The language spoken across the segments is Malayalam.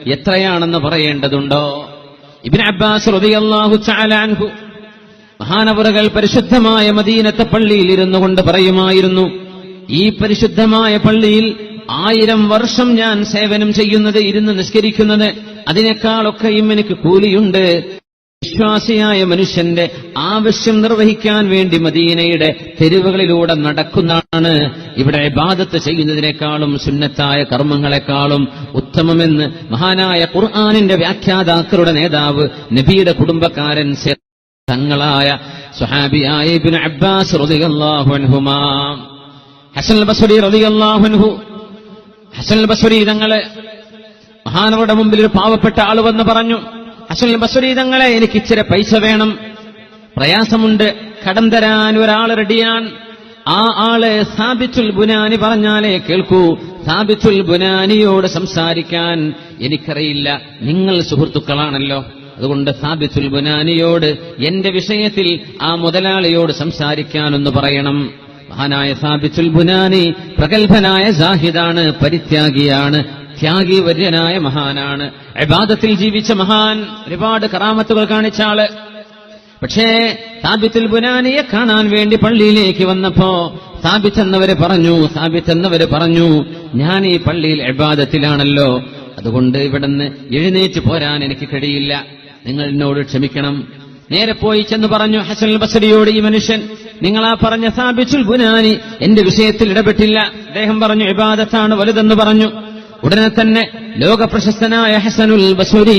എത്രയാണെന്ന് പറയേണ്ടതുണ്ടോ? ഇബിൻ അബ്ബാസ് അൻഹു മഹാനവറുകൾ പരിശുദ്ധമായ മദീനത്തെ പള്ളിയിൽ ഇരുന്നു കൊണ്ട് പറയുമായിരുന്നു ഈ പരിശുദ്ധമായ പള്ളിയിൽ ആയിരം വർഷം ഞാൻ സേവനം ചെയ്യുന്നത് ഇരുന്ന് നിസ്കരിക്കുന്നത് അതിനേക്കാളൊക്കെയും എനിക്ക് കൂലിയുണ്ട്. വിശ്വാസിയായ മനുഷ്യന്റെ ആവശ്യം നിർവഹിക്കാൻ വേണ്ടി മദീനയുടെ തെരുവുകളിലൂടെ നടക്കുന്നതാണ് ഇവിടെ ബാധത്ത് ചെയ്യുന്നതിനേക്കാളും സുന്നത്തായ കർമ്മങ്ങളെക്കാളും ഉത്തമമെന്ന് മഹാനായ ഖുർആാനിന്റെ വ്യാഖ്യാതാക്കളുടെ നേതാവ് നബിയുടെ കുടുംബക്കാരൻ തങ്ങളായ സുഹാബിയായ അബ്ബാസ് അൻഹുമാ. ഹസൻ ബസുരി അൻഹു. ഹസൻ ബസ്വരി തങ്ങളെ മഹാനവരുടെ മുമ്പിൽ ഒരു പാവപ്പെട്ട ആൾ വന്ന് പറഞ്ഞു ഹസൻ ബസുരീതങ്ങളെ തങ്ങളെ എനിക്ക് പൈസ വേണം. പ്രയാസമുണ്ട്. കടം തരാൻ ഒരാൾ റെഡിയാൻ ആ ആൾ സാബിത്തുൽ ബുനാനി പറഞ്ഞാലേ കേൾക്കൂ. സാബിത്തുൽ ബുനാനിയോട് സംസാരിക്കാൻ എനിക്കറിയില്ല. നിങ്ങൾ സുഹൃത്തുക്കളാണല്ലോ. അതുകൊണ്ട് സാബിത്തുൽ ബുനാനിയോട് എന്റെ വിഷയത്തിൽ ആ മുതലാളിയോട് സംസാരിക്കാനൊന്ന് പറയണം. മഹാനായ സാബിത്തുൽ ബുനാനി പ്രഗത്ഭനായ സാഹിദാണ് പരിത്യാഗിയാണ്. ത്യാഗി വര്യനായ മഹാനാണ്. ഇബാദത്തിൽ ജീവിച്ച മഹാൻ ഒരുപാട് കറാമത്തുകൾ കാണിച്ച ആൾ. പക്ഷേ സാബിത്തുൽ ബുനാനിയെ കാണാൻ വേണ്ടി പള്ളിയിലേക്ക് വന്നപ്പോ സാബിത്ത് എന്നവര് പറഞ്ഞു സാബിത്ത് എന്നവര് പറഞ്ഞു ഞാൻ ഈ പള്ളിയിൽ അബാദത്തിലാണല്ലോ അതുകൊണ്ട് ഇവിടുന്ന് എഴുന്നേറ്റ് പോരാൻ എനിക്ക് കഴിയില്ല. നിങ്ങൾ എന്നോട് ക്ഷമിക്കണം. നേരെ പോയി ചെന്ന് പറഞ്ഞു ഹസൻ ബസരിയോട് ഈ മനുഷ്യൻ നിങ്ങൾ ആ പറഞ്ഞ സാബിച്ചുൽ ബുനാനി എന്റെ വിഷയത്തിൽ ഇടപെട്ടില്ല. അദ്ദേഹം പറഞ്ഞു ഇബാദത്താണ് വലുതെന്ന് പറഞ്ഞു. ഉടനെ തന്നെ ലോക പ്രശസ്തനായ ഹസനുൽ ബസുരി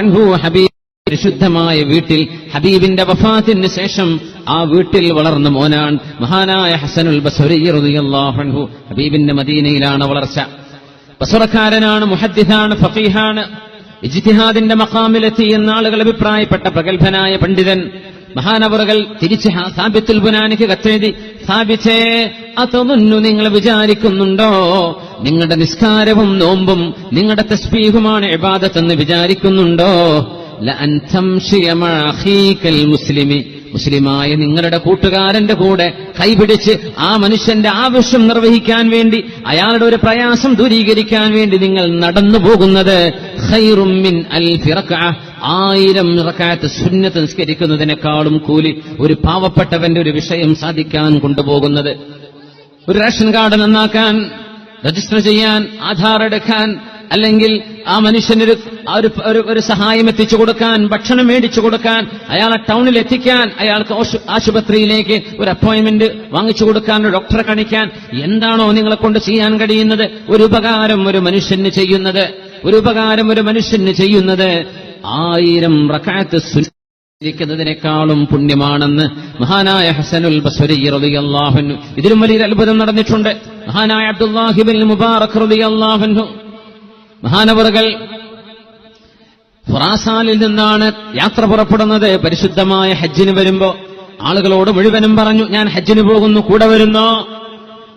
അൻഹു ഹബീബ് പരിശുദ്ധമായ വീട്ടിൽ ഹബീബിന്റെ വഫാത്തിന് ശേഷം ആ വീട്ടിൽ വളർന്ന മോനാണ് മഹാനായ ഹസനുൽ ബസുരി അൻഹു ഹബീബിന്റെ മദീനയിലാണ് വളർച്ച. ബസുറക്കാരനാണ് മുഹദ്ദിദാണ് ഫഖീഹാണ്. ഇജ്തിഹാദിന്റെ മക്കാമിലെത്തി എന്ന ആളുകൾ അഭിപ്രായപ്പെട്ട പ്രഗത്ഭനായ പണ്ഡിതൻ മഹാനവറുകൾ തിരിച്ച് സാബിത്തുൽ ബുനാനിക്ക് കത്തെഴുതി സാബിച്ചേ അതൊന്നു നിങ്ങൾ വിചാരിക്കുന്നുണ്ടോ? നിങ്ങളുടെ നിസ്കാരവും നോമ്പും നിങ്ങളുടെ തസ്ബീഹുമാണ് എബാദത്തെന്ന് വിചാരിക്കുന്നുണ്ടോ? ലഅൻ അഖീക്കൽ മുസ്ലിമി. മുസ്ലിമായ നിങ്ങളുടെ കൂട്ടുകാരന്റെ കൂടെ കൈപിടിച്ച് ആ മനുഷ്യന്റെ ആവശ്യം നിർവഹിക്കാൻ വേണ്ടി അയാളുടെ ഒരു പ്രയാസം ദൂരീകരിക്കാൻ വേണ്ടി നിങ്ങൾ നടന്നു പോകുന്നത് റക്അ. ആയിരം റക്കാത്ത് സുന്നത്ത് നിസ്കരിക്കുന്നതിനേക്കാളും കൂലി ഒരു പാവപ്പെട്ടവന്റെ ഒരു വിഷയം സാധിക്കാൻ കൊണ്ടുപോകുന്നത് ഒരു റേഷൻ കാർഡ് നന്നാക്കാൻ രജിസ്റ്റർ ചെയ്യാൻ ആധാർ എടുക്കാൻ അല്ലെങ്കിൽ ആ മനുഷ്യനൊരു ഒരു സഹായം എത്തിച്ചു കൊടുക്കാൻ ഭക്ഷണം മേടിച്ചു കൊടുക്കാൻ അയാളെ ടൗണിൽ എത്തിക്കാൻ അയാൾക്ക് ആശുപത്രിയിലേക്ക് ഒരു അപ്പോയിന്റ്മെന്റ് വാങ്ങിച്ചു കൊടുക്കാൻ ഒരു ഡോക്ടറെ കാണിക്കാൻ എന്താണോ നിങ്ങളെ കൊണ്ട് ചെയ്യാൻ കഴിയുന്നത്? ഒരു ഉപകാരം ഒരു മനുഷ്യന് ചെയ്യുന്നത്. ഒരു ഉപകാരം ഒരു മനുഷ്യന് ചെയ്യുന്നത് ആയിരം റക്കാത്ത് ിക്കുന്നതിനേക്കാളും പുണ്യമാണെന്ന് മഹാനായ ഹസനുൽ ബസ്വരി റളിയല്ലാഹുവിനു ഇതിലും വലിയൊരു അത്ഭുതം നടന്നിട്ടുണ്ട്. മഹാനായ അബ്ദുല്ലാഹിബിൻ മുബാറക് റളിയല്ലാഹുവിനു മഹാനവറുകൾ ഫറാസാലിൽ നിന്നാണ് യാത്ര പുറപ്പെടുന്നത്. പരിശുദ്ധമായ ഹജ്ജിന് വരുമ്പോ ആളുകളോട് മുഴുവനും പറഞ്ഞു ഞാൻ ഹജ്ജിന് പോകുന്നു കൂടെ വരുന്നോ?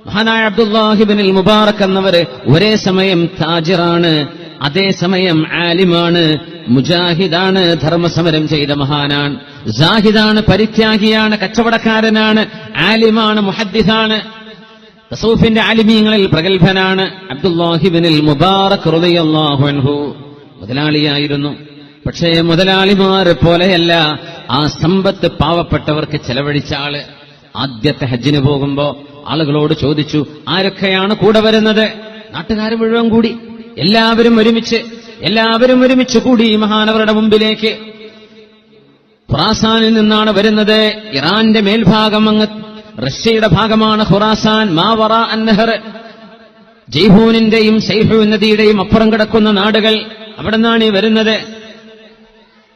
മഹാനായ അബ്ദുല്ലാഹിബിനിൽ മുബാറക് എന്നവര് ഒരേ സമയം താജിറാണ് അതേ സമയം ആലിമാണ് മുജാഹിദാണ് ധർമ്മസമരം ചെയ്ത മഹാനാണ്. ജാഹിദാണ് പരിത്യാഗിയാണ് കച്ചവടക്കാരനാണ് ആലിമാണ് മുഹദ്ദിസാണ്. തസൂഫിന്റെ ആലിമീങ്ങളിൽ പ്രഗത്ഭനാണ് അബ്ദുല്ലാഹിബിനിൽ മുബാറക് അൻഹു. മുതലാളിയായിരുന്നു. പക്ഷേ മുതലാളിമാരെ പോലെയല്ല ആ സമ്പത്ത് പാവപ്പെട്ടവർക്ക് ചെലവഴിച്ച ആൾ. ആദ്യത്തെ ഹജ്ജിന് പോകുമ്പോ ആളുകളോട് ചോദിച്ചു ആരൊക്കെയാണ് കൂടെ വരുന്നത്? നാട്ടുകാർ മുഴുവൻ കൂടി. എല്ലാവരും ഒരുമിച്ച് എല്ലാവരും ഒരുമിച്ച് കൂടി മഹാനവരുടെ മുമ്പിലേക്ക്. ഖുറാസാനിൽ നിന്നാണ് വരുന്നത്. ഇറാന്റെ മേൽഭാഗം അങ്ങ് റഷ്യയുടെ ഭാഗമാണ് ഖുറാസാൻ മാവറ അന്നഹർ ജയ്ഹൂനിന്റെയും സൈഹു നദിയുടെയും അപ്പുറം കിടക്കുന്ന നാടുകൾ അവിടെ നിന്നാണ് ഈ വരുന്നത്.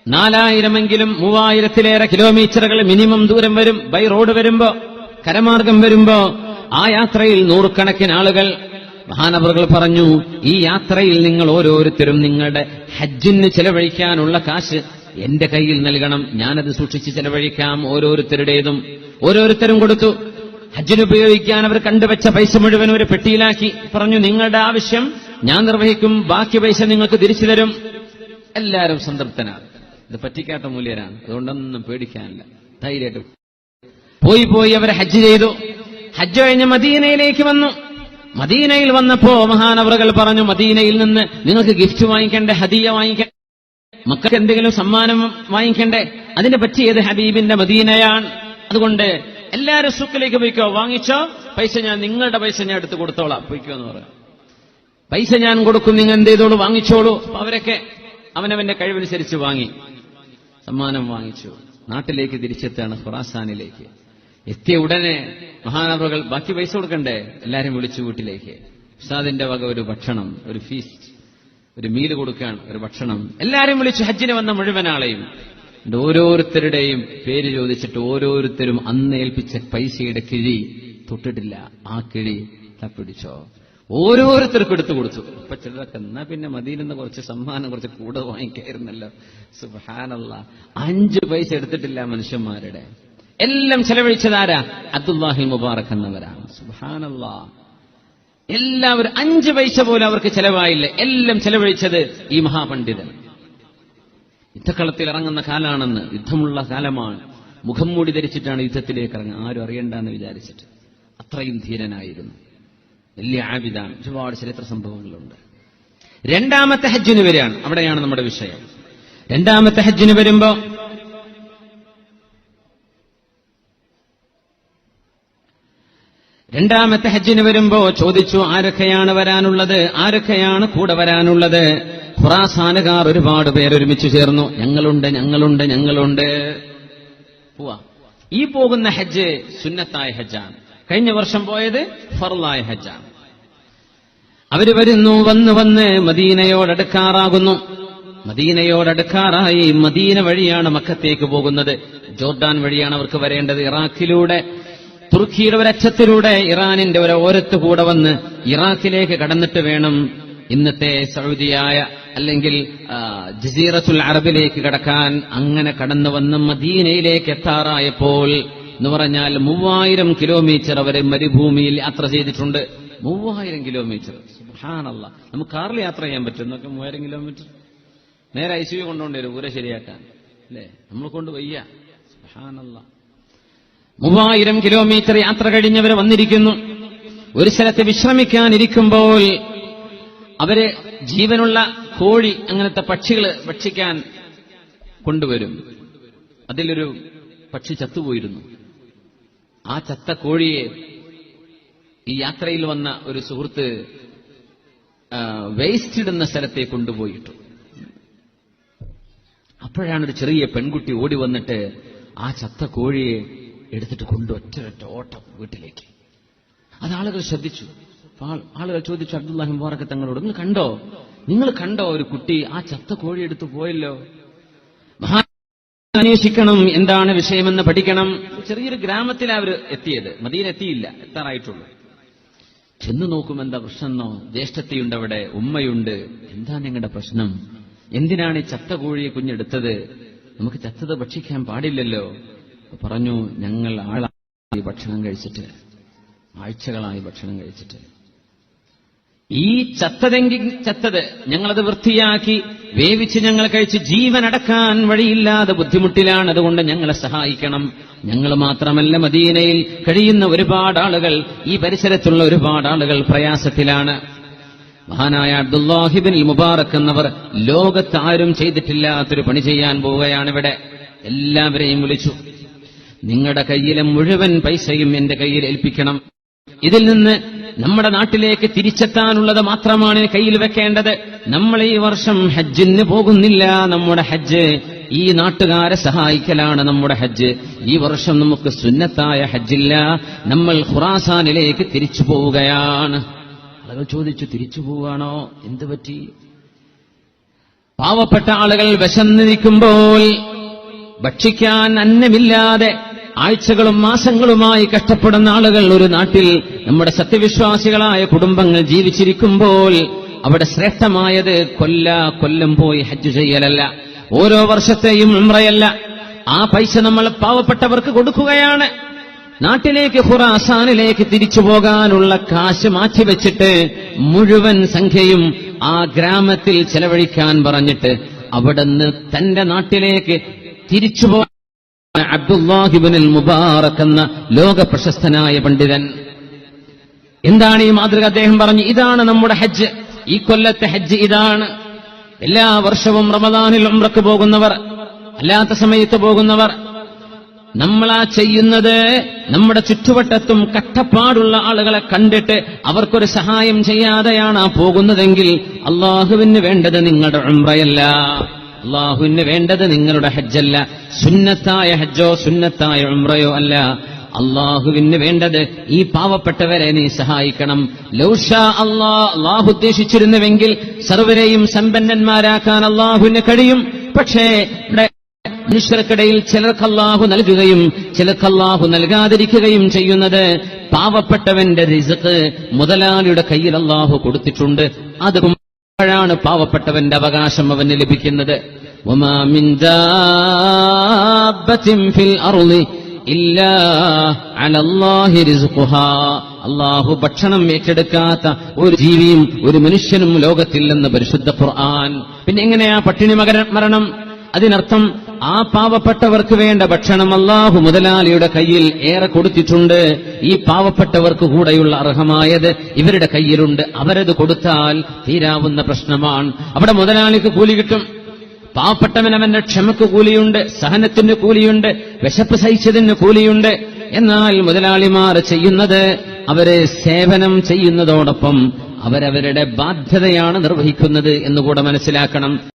നാലായിരമെങ്കിലും മൂവായിരത്തിലേറെ കിലോമീറ്ററുകൾ മിനിമം ദൂരം വരും ബൈ റോഡ് വരുമ്പോ കരമാർഗം വരുമ്പോ ആ യാത്രയിൽ നൂറുകണക്കിന് ആളുകൾ. മഹാനവറുകൾ പറഞ്ഞു ഈ യാത്രയിൽ നിങ്ങൾ ഓരോരുത്തരും നിങ്ങളുടെ ഹജ്ജിന് ചെലവഴിക്കാനുള്ള കാശ് എന്റെ കയ്യിൽ നൽകണം. ഞാനത് സൂക്ഷിച്ച് ചെലവഴിക്കാം ഓരോരുത്തരുടേതും. ഓരോരുത്തരും കൊടുത്തു. ഹജ്ജിന് ഉപയോഗിക്കാൻ അവർ കണ്ടുവച്ച പൈസ മുഴുവൻ ഒരു പെട്ടിയിലാക്കി. പറഞ്ഞു നിങ്ങളുടെ ആവശ്യം ഞാൻ നിർവഹിക്കും. ബാക്കി പൈസ നിങ്ങൾക്ക് തിരിച്ചു തരും. എല്ലാവരും സംതൃപ്തനാണ് ഇത് പറ്റിക്കാത്ത മൂല്യരാണ്. അതുകൊണ്ടൊന്നും പേടിക്കാനില്ല. ധൈര്യമായിട്ട് പോയി പോയി അവർ ഹജ്ജ് ചെയ്തു. ഹജ്ജ് കഴിഞ്ഞ് മദീനയിലേക്ക് വന്നു. മദീനയിൽ വന്നപ്പോ മഹാനവറുകൾ പറഞ്ഞു മദീനയിൽ നിന്ന് നിങ്ങൾക്ക് ഗിഫ്റ്റ് വാങ്ങിക്കണ്ടേ? ഹദിയ വാങ്ങിക്കണ്ടേ? മക്കൾക്ക് എന്തെങ്കിലും സമ്മാനം വാങ്ങിക്കണ്ടേ? അതിനെ പറ്റിയത് ഹബീബിന്റെ മദീനയാണ്? അതുകൊണ്ട് എല്ലാവരും സുക്കിലേക്ക് പോയിക്കോ. വാങ്ങിച്ചോ. പൈസ ഞാൻ നിങ്ങളുടെ പൈസ ഞാൻ എടുത്ത് കൊടുത്തോളാം. പോയിക്കോ എന്ന് പറയാം. പൈസ ഞാൻ കൊടുക്കും. നിങ്ങൾ എന്ത് ചെയ്തോളൂ? വാങ്ങിച്ചോളൂ. അപ്പൊ അവരൊക്കെ അവനവന്റെ കഴിവനുസരിച്ച് വാങ്ങി. സമ്മാനം വാങ്ങിച്ചു. നാട്ടിലേക്ക് തിരിച്ചെത്താണ് ഖുറാസാനിലേക്ക്. എത്തിയ ഉടനെ മഹാനവറുകൾ ബാക്കി പൈസ കൊടുക്കണ്ടേ? എല്ലാരും വിളിച്ചു വീട്ടിലേക്ക്. ഉസ്താദിന്റെ വക ഒരു ഭക്ഷണം ഒരു ഫീസ് ഒരു മീൽ കൊടുക്കാൻ ഒരു ഭക്ഷണം. എല്ലാരും വിളിച്ചു ഹജ്ജിന് വന്ന മുഴുവൻ ആളെയും. ഓരോരുത്തരുടെയും പേര് ചോദിച്ചിട്ട് ഓരോരുത്തരും അന്ന് ഏൽപ്പിച്ച പൈസയുടെ കിഴി തൊട്ടിട്ടില്ല. ആ കിഴി തപ്പിടിച്ചോ? ഓരോരുത്തർക്കും എടുത്തു കൊടുത്തു. അപ്പൊ ചിലരൊക്കെ എന്നാ പിന്നെ മതിയിരുന്ന കുറച്ച് സമ്മാനം കുറച്ച് കൂടെ വാങ്ങിക്കായിരുന്നല്ലോ. സുഹാനല്ല അഞ്ചു പൈസ എടുത്തിട്ടില്ല മനുഷ്യന്മാരുടെ. എല്ലാം ചെലവഴിച്ചതാരാ? അബ്ദുല്ലാഹി മുബാറക് എന്നവരാണ്. സുഹാനല്ല എല്ലാവരും അഞ്ചു പൈസ പോലും അവർക്ക് ചെലവായില്ല. എല്ലാം ചെലവഴിച്ചത് ഈ മഹാപണ്ഡിതൻ. യുദ്ധക്കളത്തിൽ ഇറങ്ങുന്ന കാലാണെന്ന് യുദ്ധമുള്ള കാലമാണ്. മുഖം മൂടി ധരിച്ചിട്ടാണ് യുദ്ധത്തിലേക്ക് ഇറങ്ങുക. ആരും അറിയണ്ടെന്ന് വിചാരിച്ചിട്ട് അത്രയും ധീരനായിരുന്നു. വലിയ ആബിദാണ് ഒരുപാട് ചരിത്ര സംഭവങ്ങളുണ്ട്. രണ്ടാമത്തെ ഹജ്ജിന് വരികയാണ്. അവിടെയാണ് നമ്മുടെ വിഷയം. രണ്ടാമത്തെ ഹജ്ജിന് വരുമ്പോ രണ്ടാമത്തെ ഹജ്ജിന് വരുമ്പോ ചോദിച്ചു ആരൊക്കെയാണ് വരാനുള്ളത്? ആരൊക്കെയാണ് കൂടെ വരാനുള്ളത്? ഖുറാസാനുകാർ ഒരുപാട് പേര് ഒരുമിച്ച് ചേർന്നു. ഞങ്ങളുണ്ട് ഞങ്ങളുണ്ട് ഞങ്ങളുണ്ട്. പോവാ. ഈ പോകുന്ന ഹജ്ജ് സുന്നത്തായ ഹജ്ജാണ്. കഴിഞ്ഞ വർഷം പോയത് ഫർലായ ഹജ്ജാണ്. അവർ വരുന്നു വന്ന് വന്ന് മദീനയോടടുക്കാറാകുന്നു. മദീനയോടടുക്കാറായി മദീന വഴിയാണ് മക്കത്തേക്ക് പോകുന്നത്. ജോർഡാൻ വഴിയാണ് അവർക്ക് വരേണ്ടത് ഇറാഖിലൂടെ. തുർക്കിയുടെ ഒരച്ചത്തിലൂടെ ഇറാനിന്റെ ഒരു ഓരത്ത് കൂടെ വന്ന് ഇറാഖിലേക്ക് കടന്നിട്ട് വേണം ഇന്നത്തെ സൗദിയായ അല്ലെങ്കിൽ ജസീറത്തുൽ അറബിലേക്ക് കടക്കാൻ അങ്ങനെ കടന്നു വന്ന് മദീനയിലേക്ക് എത്താറായപ്പോൾ എന്ന് പറഞ്ഞാൽ മൂവായിരം കിലോമീറ്റർ അവരെ മരുഭൂമിയിൽ യാത്ര ചെയ്തിട്ടുണ്ട്. മൂവായിരം കിലോമീറ്റർ. സുബ്ഹാനല്ലാ. നമുക്ക് കാറിൽ യാത്ര ചെയ്യാൻ പറ്റും. എന്നൊക്കെ മൂവായിരം കിലോമീറ്റർ. നേരെ ഐ സി യു കൊണ്ടുകൊണ്ട് വരും. ഊര ശരിയാക്കാൻ. അല്ലേ? നമ്മൾ കൊണ്ട് വയ്യ. സുബ്ഹാനല്ലാ. മൂവായിരം കിലോമീറ്റർ യാത്ര കഴിഞ്ഞവരെ വന്നിരിക്കുന്നു. ഒരു സ്ഥലത്ത് വിശ്രമിക്കാനിരിക്കുമ്പോൾ അവർ ജീവനുള്ള കോഴി അങ്ങനത്തെ പക്ഷികൾ ഭക്ഷിക്കാൻ കൊണ്ടുവരും. അതിലൊരു പക്ഷി ചത്തുപോയിരുന്നു. ആ ചത്ത കോഴിയെ ഈ യാത്രയിൽ വന്ന ഒരു സുഹൃത്ത് വേസ്റ്റ് ഇടുന്ന സ്ഥലത്തെ കൊണ്ടുപോയിട്ടു. അപ്പോഴാണ് ഒരു ചെറിയ പെൺകുട്ടി ഓടി വന്നിട്ട് ആ ചത്ത കോഴിയെ എടുത്തിട്ട് കൊണ്ടു ഒറ്റ ഒറ്റ ഓട്ടം വീട്ടിലേക്ക്. അത് ആളുകൾ ശ്രദ്ധിച്ചു. ആളുകൾ ചോദിച്ചു അബ്ദുല്ലാഹി മുബാറക്ക് തങ്ങളോട് നിങ്ങൾ കണ്ടോ? നിങ്ങൾ കണ്ടോ ഒരു കുട്ടി ആ ചത്ത കോഴി എടുത്തു പോയല്ലോ? മഹാ അന്വേഷിക്കണം എന്താണ് വിഷയമെന്ന് പഠിക്കണം. ചെറിയൊരു ഗ്രാമത്തിലാണ് അവർ എത്തിയത്. മദീന എത്തിയില്ല എത്താറായിട്ടുള്ളൂ. ചെന്ന് നോക്കും എന്താ പ്രശ്നമെന്നോ ജ്യേഷ്ഠത്തിയുണ്ട് അവിടെ ഉമ്മയുണ്ട്. എന്താ നിങ്ങളുടെ പ്രശ്നം? എന്തിനാണ് ഈ ചത്ത കോഴിയെ കുഞ്ഞെടുത്തത്? നമുക്ക് ചത്തത് ഭക്ഷിക്കാൻ പാടില്ലല്ലോ. പറഞ്ഞു ഞങ്ങൾ ആളായി ഭക്ഷണം കഴിച്ചിട്ട് ആഴ്ചകളായി ഭക്ഷണം കഴിച്ചിട്ട്. ഈ ചത്തതെങ്കിൽ ചത്തത് ഞങ്ങളത് വൃത്തിയാക്കി വേവിച്ച് ഞങ്ങൾ കഴിച്ച് ജീവനടക്കാൻ വഴിയില്ലാതെ ബുദ്ധിമുട്ടിലാണ് അതുകൊണ്ട് ഞങ്ങളെ സഹായിക്കണം. ഞങ്ങൾ മാത്രമല്ല മദീനയിൽ കഴിയുന്ന ഒരുപാട് ആളുകൾ ഈ പരിസരത്തുള്ള ഒരുപാട് ആളുകൾ പ്രയാസത്തിലാണ്. മഹാനായ അബ്ദുല്ലാഹിബിൻ മുബാറക് എന്നവർ ലോകത്താരും ചെയ്തിട്ടില്ലാത്തൊരു പണി ചെയ്യാൻ പോവുകയാണ് ഇവിടെ. എല്ലാവരെയും വിളിച്ചു. നിങ്ങളുടെ കയ്യിലെ മുഴുവൻ പൈസയും എന്റെ കയ്യിൽ ഏൽപ്പിക്കണം. ഇതിൽ നിന്ന് നമ്മുടെ നാട്ടിലേക്ക് തിരിച്ചെത്താനുള്ളത് മാത്രമാണ് കയ്യിൽ വെക്കേണ്ടത്. നമ്മൾ ഈ വർഷം ഹജ്ജിന് പോകുന്നില്ല. നമ്മുടെ ഹജ്ജ് ഈ നാട്ടുകാരെ സഹായിക്കലാണ് നമ്മുടെ ഹജ്ജ്. ഈ വർഷം നമുക്ക് സുന്നത്തായ ഹജ്ജില്ല. നമ്മൾ ഖുറാസാനിലേക്ക് തിരിച്ചു പോവുകയാണ്. ആളുകൾ ചോദിച്ചു തിരിച്ചു പോവുകയാണോ എന്തു പറ്റി? പാവപ്പെട്ട ആളുകൾ വിശന്നിരിക്കുമ്പോൾ ഭക്ഷിക്കാൻ അന്നമില്ലാതെ ആഴ്ചകളും മാസങ്ങളുമായി കഷ്ടപ്പെടുന്ന ആളുകൾ ഒരു നാട്ടിൽ നമ്മുടെ സത്യവിശ്വാസികളായ കുടുംബങ്ങൾ ജീവിച്ചിരിക്കുമ്പോൾ അവിടെ ശ്രേഷ്ഠമായത് കൊല്ല കൊല്ലം പോയി ഹജ്ജ് ചെയ്യലല്ല. ഓരോ വർഷത്തെയും ഉംറയല്ല. ആ പൈസ നമ്മൾ പാവപ്പെട്ടവർക്ക് കൊടുക്കുകയാണ്. നാട്ടിലേക്ക് ഖുറാസാനിലേക്ക് തിരിച്ചു പോകാനുള്ള കാശ് മാറ്റിവെച്ചിട്ട് മുഴുവൻ സംഖ്യയും ആ ഗ്രാമത്തിൽ ചെലവഴിക്കാൻ പറഞ്ഞിട്ട് അവിടുന്ന് തന്റെ നാട്ടിലേക്ക് തിരിച്ചു അബ്ദുല്ലാഹിബിനിൽ മുബാറക് എന്ന ലോക പ്രശസ്തനായ പണ്ഡിതൻ. എന്താണ് ഈ മാതൃക അദ്ദേഹം പറഞ്ഞു? ഇതാണ് നമ്മുടെ ഹജ്ജ്. ഈ കൊല്ലത്തെ ഹജ്ജ് ഇതാണ്. എല്ലാ വർഷവും റമദാനിൽ ഉംറക്ക് പോകുന്നവർ അല്ലാത്ത സമയത്ത് പോകുന്നവർ നമ്മളാ ചെയ്യുന്നത് നമ്മുടെ ചുറ്റുവട്ടത്തും കട്ടപ്പാടുള്ള ആളുകളെ കണ്ടിട്ട് അവർക്കൊരു സഹായം ചെയ്യാതെയാണ് ആ പോകുന്നതെങ്കിൽ അള്ളാഹുവിന് വേണ്ടത് നിങ്ങളുടെ ഉംറയല്ല. അള്ളാഹുവിന് വേണ്ടത് നിങ്ങളുടെ ഹജ്ജല്ല. സുന്നത്തായ ഹജ്ജോ സുന്നത്തായ ഉംറയോ അല്ല. അള്ളാഹുവിന് വേണ്ടത് ഈ പാവപ്പെട്ടവരെ നീ സഹായിക്കണം. ലൗഷ അള്ളാ അള്ളാഹു ഉദ്ദേശിച്ചിരുന്നുവെങ്കിൽ സർവരെയും സമ്പന്നന്മാരാക്കാൻ അള്ളാഹുവിന് കഴിയും. പക്ഷേ മനുഷ്യർക്കിടയിൽ ചിലർക്ക് നൽകുകയും ചിലർക്ക് നൽകാതിരിക്കുകയും ചെയ്യുന്നത് പാവപ്പെട്ടവന്റെ റിസക്ക് മുതലാളിയുടെ കയ്യിൽ അല്ലാഹു കൊടുത്തിട്ടുണ്ട്. അത് അപ്പോഴാണ് പാവപ്പെട്ടവന്റെ അവകാശം അവന് ലഭിക്കുന്നത്. അള്ളാഹു ഭക്ഷണം ഏറ്റെടുക്കാത്ത ഒരു ജീവിയും ഒരു മനുഷ്യനും ലോകത്തില്ലെന്ന് പരിശുദ്ധ ഖുർആൻ. പിന്നെ എങ്ങനെയാ പട്ടിണി മകര മരണം? അതിനർത്ഥം ആ പാവപ്പെട്ടവർക്ക് വേണ്ട ഭക്ഷണം അള്ളാഹു മുതലാളിയുടെ കയ്യിൽ ഏറെ കൊടുത്തിട്ടുണ്ട്. ഈ പാവപ്പെട്ടവർക്ക് കൂടെയുള്ള അർഹമായത് ഇവരുടെ കയ്യിലുണ്ട്. അവരത് കൊടുത്താൽ തീരാവുന്ന പ്രശ്നമാണ്. അവിടെ മുതലാളിക്ക് കൂലി കിട്ടും. പാവപ്പെട്ടവൻ അവന്റെ ക്ഷമക്ക് കൂലിയുണ്ട് സഹനത്തിന് കൂലിയുണ്ട് വിശപ്പ് സഹിച്ചതിന് കൂലിയുണ്ട്. എന്നാൽ മുതലാളിമാർ ചെയ്യുന്നത് അവരെ സേവനം ചെയ്യുന്നതോടൊപ്പം അവരവരുടെ ബാധ്യതയാണ് നിർവഹിക്കുന്നത് എന്നുകൂടെ മനസ്സിലാക്കണം.